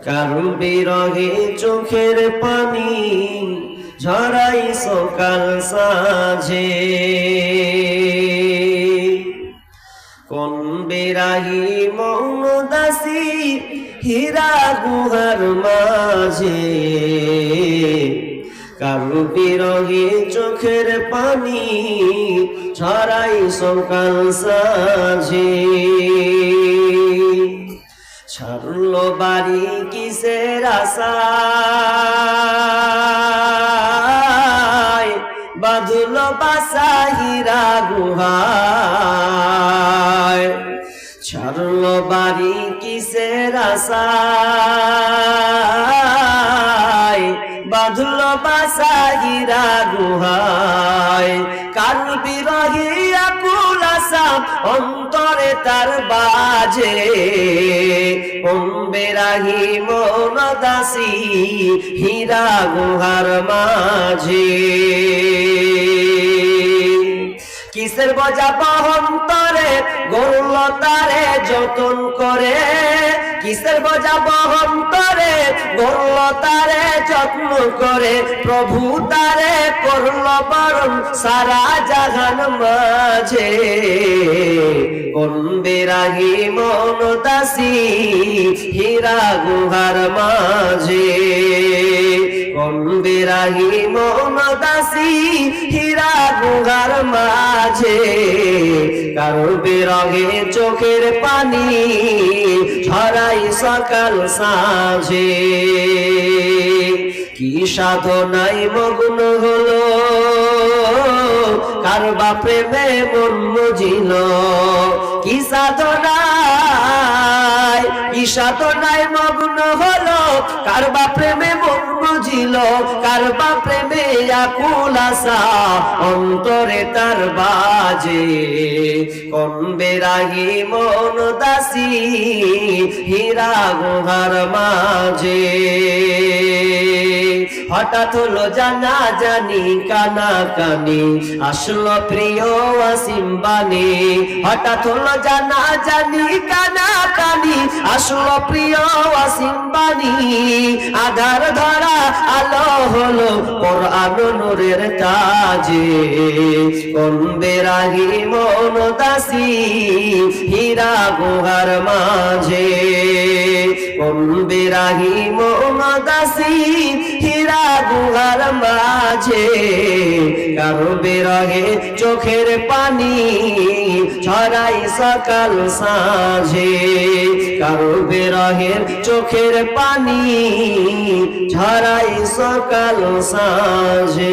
কারু বিরহে চোখের পানি ঝরাই সকাল সাজে কোন বেরাহি মৌন দাসী হীরা গুহার মাঝে? কারু বিরহে চোখের পানি ছড়াই সকাল সাজে ছাড়ল বাড়ি কিসের আশায়? বাঁধল বাসা হীরা গুহায়। ছাড়ল বাড়ি কিসের আশায়? বাঁধল বাসা গুহায়। আকুল অন্তরে তার বাজে। বেরাহি মন দাসী হীরা গুহার মাঝে। কিসের বজা বহন্তরে গরল তারে যতন করে? কিসের বজা বহন্তরে তারে যত্ন করে প্রভু তারে করল বরণ সারা জাহান মাঝে। কোন বেরাহি মন দাসী, হীরা গুহার মাঝে। কোন বেরাহি মন দাসী, হীরা গুহার মাঝে। কারও বেরগে চোখের পানি ছড়াই সকাল সাঁঝে। কি সাধনাই মগ্ন হলো। কার বা প্রেমে মন বুঝিল কি সাধনায় কি সাধনায় মগ্ন হলো? কার বা প্রেমে মন বুঝিল কার বা প্রেমে আকুল আশা অন্তরে তার বাজে, কোন বেরাগি মন দাসী? হীরা গুহার মাঝে। হঠাৎ হলো জানা জানি কানা কানি আসলো প্রিয় আসিম্বানি হঠাৎ হলো জানা জানি কানা কানি আসলো প্রিয় আসিম্বানি আধার ধরা আলো হলো কোরআন নূরের তাজে। কোন বেরাহি মন দাসী, হীরা গুহার মাঝে। কোন বেরাহি মন হীরা গুহার মাঝে। কারও বেরহে চোখের পানি, ছড়াই সকাল সাঁঝে। কারও বেরহের চোখের পানি, ছড়াই सकाल साजे